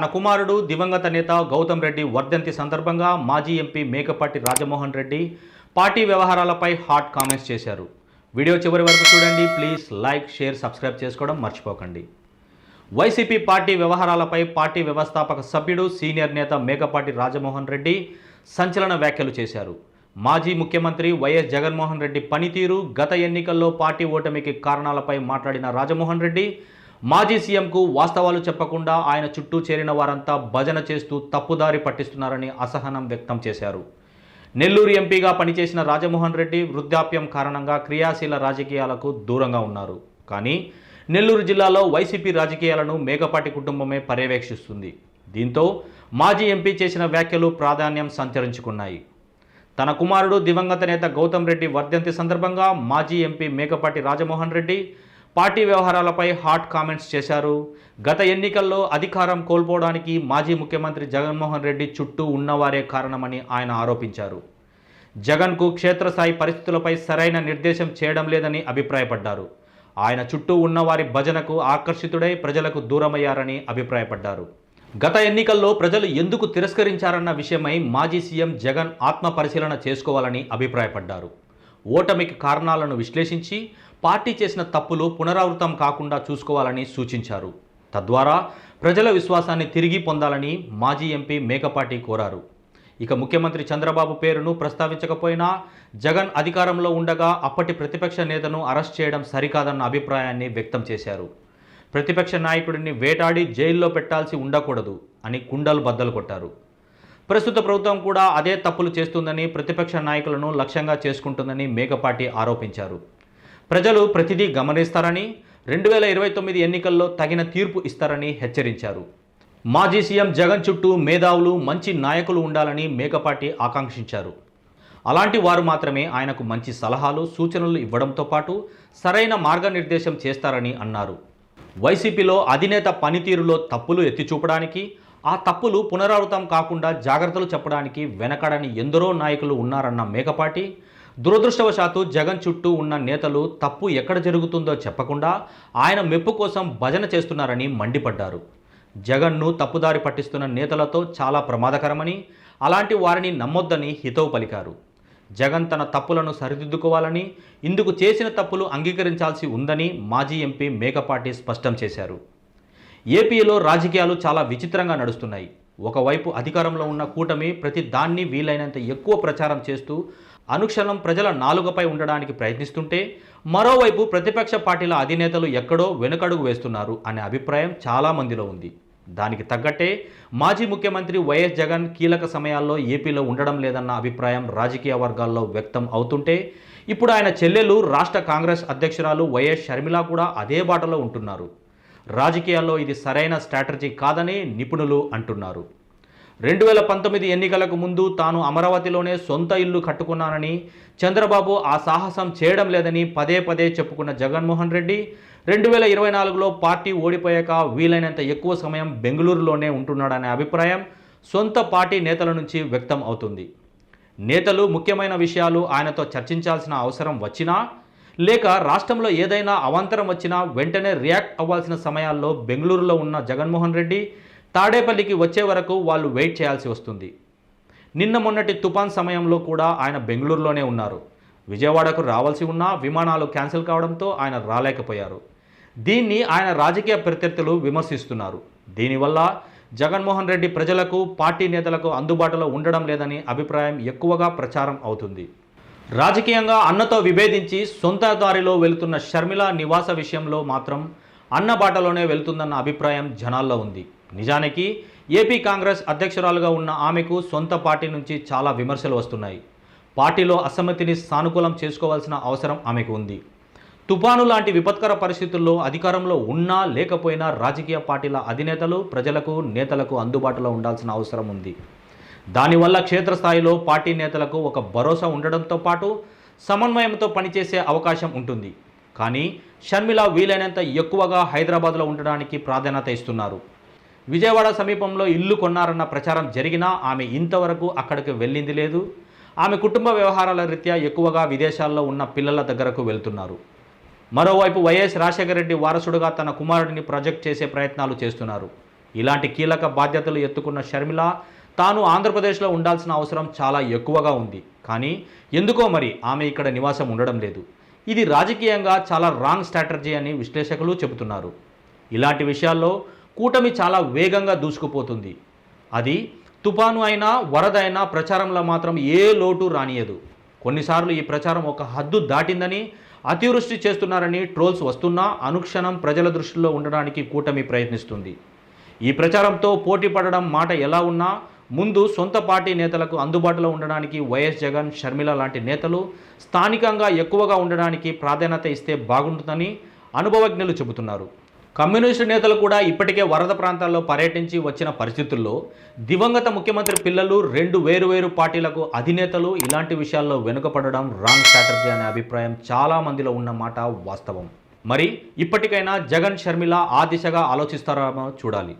తన కుమారుడు దివంగత నేత గౌతమ్ రెడ్డి వర్ధంతి సందర్భంగా మాజీ ఎంపీ మేకపాటి రాజమోహన్ రెడ్డి పార్టీ వ్యవహారాలపై హాట్ కామెంట్స్ చేశారు. వీడియో చివరి వరకు చూడండి. ప్లీజ్ లైక్ షేర్ సబ్స్క్రైబ్ చేసుకోవడం మర్చిపోకండి. వైసీపీ పార్టీ వ్యవహారాలపై పార్టీ వ్యవస్థాపక సభ్యుడు సీనియర్ నేత మేకపాటి రాజమోహన్ రెడ్డి సంచలన వ్యాఖ్యలు చేశారు. మాజీ ముఖ్యమంత్రి వైఎస్ జగన్మోహన్ రెడ్డి పనితీరు గత ఎన్నికల్లో పార్టీ ఓటమికి కారణాలపై మాట్లాడిన రాజమోహన్ రెడ్డి మాజీ సీఎంకు వాస్తవాలు చెప్పకుండా ఆయన చుట్టూ చేరిన వారంతా భజన చేస్తూ తప్పుదారి పట్టిస్తున్నారని అసహనం వ్యక్తం చేశారు. నెల్లూరు ఎంపీగా పనిచేసిన రాజమోహన్ రెడ్డి వృద్ధాప్యం కారణంగా క్రియాశీల రాజకీయాలకు దూరంగా ఉన్నారు. కానీ నెల్లూరు జిల్లాలో వైసీపీ రాజకీయాలను మేకపాటి కుటుంబమే పర్యవేక్షిస్తుంది. దీంతో మాజీ ఎంపీ చేసిన వ్యాఖ్యలు ప్రాధాన్యం సంచరించుకున్నాయి. తన కుమారుడు దివంగత నేత గౌతమ్ రెడ్డి వర్ధంతి సందర్భంగా మాజీ ఎంపీ మేకపాటి రాజమోహన్ రెడ్డి పార్టీ వ్యవహారాలపై హాట్ కామెంట్స్ చేశారు. గత ఎన్నికల్లో అధికారం కోల్పోవడానికి మాజీ ముఖ్యమంత్రి జగన్మోహన్ రెడ్డి చుట్టూ ఉన్నవారే కారణమని ఆయన ఆరోపించారు. జగన్కు క్షేత్రస్థాయి పరిస్థితులపై సరైన నిర్దేశం చేయడం లేదని అభిప్రాయపడ్డారు. ఆయన చుట్టూ ఉన్నవారి భజనకు ఆకర్షితుడై ప్రజలకు దూరమయ్యారని అభిప్రాయపడ్డారు. గత ఎన్నికల్లో ప్రజలు ఎందుకు తిరస్కరించారన్న విషయమై మాజీ సీఎం జగన్ ఆత్మ పరిశీలన చేసుకోవాలని అభిప్రాయపడ్డారు. ఓటమికి కారణాలను విశ్లేషించి పార్టీ చేసిన తప్పులు పునరావృతం కాకుండా చూసుకోవాలని సూచించారు. తద్వారా ప్రజల విశ్వాసాన్ని తిరిగి పొందాలని మాజీ ఎంపీ మేకపాటి కోరారు. ఇక ముఖ్యమంత్రి చంద్రబాబు పేరును ప్రస్తావించకపోయినా జగన్ అధికారంలో ఉండగా అప్పటి ప్రతిపక్ష నేతను అరెస్ట్ చేయడం సరికాదన్న అభిప్రాయాన్ని వ్యక్తం చేశారు. ప్రతిపక్ష నాయకుడిని వేటాడి జైల్లో పెట్టాల్సి ఉండకూడదు అని కుండలు బద్దలు కొట్టారు. ప్రస్తుత ప్రభుత్వం కూడా అదే తప్పులు చేస్తుందని ప్రతిపక్ష నాయకులను లక్ష్యంగా చేసుకుంటుందని మేకపాటి ఆరోపించారు. ప్రజలు ప్రతిదీ గమనిస్తారని రెండు వేల ఇరవై తొమ్మిది ఎన్నికల్లో తగిన తీర్పు ఇస్తారని హెచ్చరించారు. మాజీ సీఎం జగన్ చుట్టూ మేధావులు మంచి నాయకులు ఉండాలని మేకపాటి ఆకాంక్షించారు. అలాంటి వారు మాత్రమే ఆయనకు మంచి సలహాలు సూచనలు ఇవ్వడంతో పాటు సరైన మార్గనిర్దేశం చేస్తారని అన్నారు. వైసీపీలో అధినేత పనితీరులో తప్పులు ఎత్తి చూపడానికి ఆ తప్పులు పునరావృతం కాకుండా జాగ్రత్తలు చెప్పడానికి వెనకడని ఎందరో నాయకులు ఉన్నారన్న మేకపాటి. దురదృష్టవశాత్తు జగన్ చుట్టూ ఉన్న నేతలు తప్పు ఎక్కడ జరుగుతుందో చెప్పకుండా ఆయన మెప్పు కోసం భజన చేస్తున్నారని మండిపడ్డారు. జగన్ను తప్పుదారి పట్టిస్తున్న నేతలతో చాలా ప్రమాదకరమని అలాంటి వారిని నమ్మొద్దని హితవు పలికారు. జగన్ తన తప్పులను సరిదిద్దుకోవాలని ఇందుకు చేసిన తప్పులు అంగీకరించాల్సి ఉందని మాజీ ఎంపీ మేకపాటి స్పష్టం చేశారు. ఏపీలో రాజకీయాలు చాలా విచిత్రంగా నడుస్తున్నాయి. ఒకవైపు అధికారంలో ఉన్న కూటమి ప్రతి దాన్ని వీలైనంత ఎక్కువ ప్రచారం చేస్తూ అనుక్షణం ప్రజల నాలుగపై ఉండడానికి ప్రయత్నిస్తుంటే మరోవైపు ప్రతిపక్ష పార్టీల అధినేతలు ఎక్కడో వెనుకడుగు వేస్తున్నారు అనే అభిప్రాయం చాలా మందిలో ఉంది. దానికి తగ్గట్టే మాజీ ముఖ్యమంత్రి వైఎస్ జగన్ కీలక సమయాల్లో ఏపీలో ఉండడం లేదన్న అభిప్రాయం రాజకీయ వర్గాల్లో వ్యక్తం అవుతుంటే ఇప్పుడు ఆయన చెల్లెలు రాష్ట్ర కాంగ్రెస్ అధ్యక్షురాలు వైఎస్ షర్మిల కూడా అదే బాటలో ఉంటున్నారు. రాజకీయాల్లో ఇది సరైన స్ట్రాటజీ కాదని నిపుణులు అంటున్నారు. రెండు వేల పంతొమ్మిది ఎన్నికలకు ముందు తాను అమరావతిలోనే సొంత ఇల్లు కట్టుకున్నానని చంద్రబాబు ఆ సాహసం చేయడం లేదని పదే పదే చెప్పుకున్న జగన్మోహన్ రెడ్డి రెండు వేల ఇరవై నాలుగులో పార్టీ ఓడిపోయాక వీలైనంత ఎక్కువ సమయం బెంగళూరులోనే ఉంటున్నాడనే అభిప్రాయం సొంత పార్టీ నేతల నుంచి వ్యక్తం అవుతుంది. నేతలు ముఖ్యమైన విషయాలు ఆయనతో చర్చించాల్సిన అవసరం వచ్చినా లేక రాష్ట్రంలో ఏదైనా అవాంతరం వచ్చినా వెంటనే రియాక్ట్ అవ్వాల్సిన సమయాల్లో బెంగళూరులో ఉన్న జగన్మోహన్ రెడ్డి తాడేపల్లికి వచ్చే వరకు వాళ్ళు వెయిట్ చేయాల్సి వస్తుంది. నిన్న మొన్నటి తుఫాన్ సమయంలో కూడా ఆయన బెంగళూరులోనే ఉన్నారు. విజయవాడకు రావాల్సి ఉన్నా విమానాలు క్యాన్సిల్ కావడంతో ఆయన రాలేకపోయారు. దీన్ని ఆయన రాజకీయ ప్రత్యర్థులు విమర్శిస్తున్నారు. దీనివల్ల జగన్మోహన్ రెడ్డి ప్రజలకు పార్టీ నేతలకు అందుబాటులో ఉండడం లేదని అభిప్రాయం ఎక్కువగా ప్రచారం అవుతుంది. రాజకీయంగా అన్నతో విభేదించి సొంత దారిలో వెళుతున్న షర్మిల నివాస విషయంలో మాత్రం అన్న బాటలోనే వెళ్తుందన్న అభిప్రాయం జనాల్లో ఉంది. నిజానికి ఏపీ కాంగ్రెస్ అధ్యక్షురాలుగా ఉన్న ఆమెకు సొంత పార్టీ నుంచి చాలా విమర్శలు వస్తున్నాయి. పార్టీలో అసమ్మతిని సానుకూలం చేసుకోవాల్సిన అవసరం ఆమెకు ఉంది. తుపాను లాంటి విపత్కర పరిస్థితుల్లో అధికారంలో ఉన్నా లేకపోయినా రాజకీయ పార్టీల అధినేతలు ప్రజలకు నేతలకు అందుబాటులో ఉండాల్సిన అవసరం ఉంది. దానివల్ల క్షేత్రస్థాయిలో పార్టీ నేతలకు ఒక భరోసా ఉండడంతో పాటు సమన్వయంతో పనిచేసే అవకాశం ఉంటుంది. కానీ షర్మిల వీలైనంత ఎక్కువగా హైదరాబాద్లో ఉండడానికి ప్రాధాన్యత ఇస్తున్నారు. విజయవాడ సమీపంలో ఇల్లు కొన్నారన్న ప్రచారం జరిగినా ఆమె ఇంతవరకు అక్కడికి వెళ్ళింది లేదు. ఆమె కుటుంబ వ్యవహారాల రీత్యా ఎక్కువగా విదేశాల్లో ఉన్న పిల్లల దగ్గరకు వెళ్తున్నారు. మరోవైపు వైఎస్ రాజశేఖర రెడ్డి వారసుడుగా తన కుమారుడిని ప్రొజెక్ట్ చేసే ప్రయత్నాలు చేస్తున్నారు. ఇలాంటి కీలక బాధ్యతలు ఎత్తుకున్న షర్మిల తాను ఆంధ్రప్రదేశ్లో ఉండాల్సిన అవసరం చాలా ఎక్కువగా ఉంది. కానీ ఎందుకో మరి ఆమె ఇక్కడ నివాసం ఉండడం లేదు. ఇది రాజకీయంగా చాలా రాంగ్ స్ట్రాటజీ అని విశ్లేషకులు చెబుతున్నారు. ఇలాంటి విషయాల్లో కూటమి చాలా వేగంగా దూసుకుపోతుంది. అది తుపాను అయినా వరద అయినా ప్రచారంలో మాత్రం ఏ లోటు రానియదు. కొన్నిసార్లు ఈ ప్రచారం ఒక హద్దు దాటిందని అతివృష్టి చేస్తున్నారని ట్రోల్స్ వస్తున్నా అనుక్షణం ప్రజల దృష్టిలో ఉండడానికి కూటమి ప్రయత్నిస్తుంది. ఈ ప్రచారంతో పోటీ పడడం మాట ఎలా ఉన్నా ముందు సొంత పార్టీ నేతలకు అందుబాటులో ఉండడానికి వైఎస్ జగన్ షర్మిల లాంటి నేతలు స్థానికంగా ఎక్కువగా ఉండడానికి ప్రాధాన్యత ఇస్తే బాగుంటుందని అనుభవజ్ఞులు చెబుతున్నారు. కమ్యూనిస్టు నేతలు కూడా ఇప్పటికే వరద ప్రాంతాల్లో పర్యటించి వచ్చిన పరిస్థితుల్లో దివంగత ముఖ్యమంత్రి పిల్లలు రెండు వేరువేరు పార్టీలకు అధినేతలు ఇలాంటి విషయాల్లో వెనుకపడడం రాంగ్ స్ట్రాటజీ అనే అభిప్రాయం చాలా మందిలో ఉన్న మాట వాస్తవం. మరి ఇప్పటికైనా జగన్ షర్మిల ఆ దిశగా ఆలోచిస్తారేమో చూడాలి.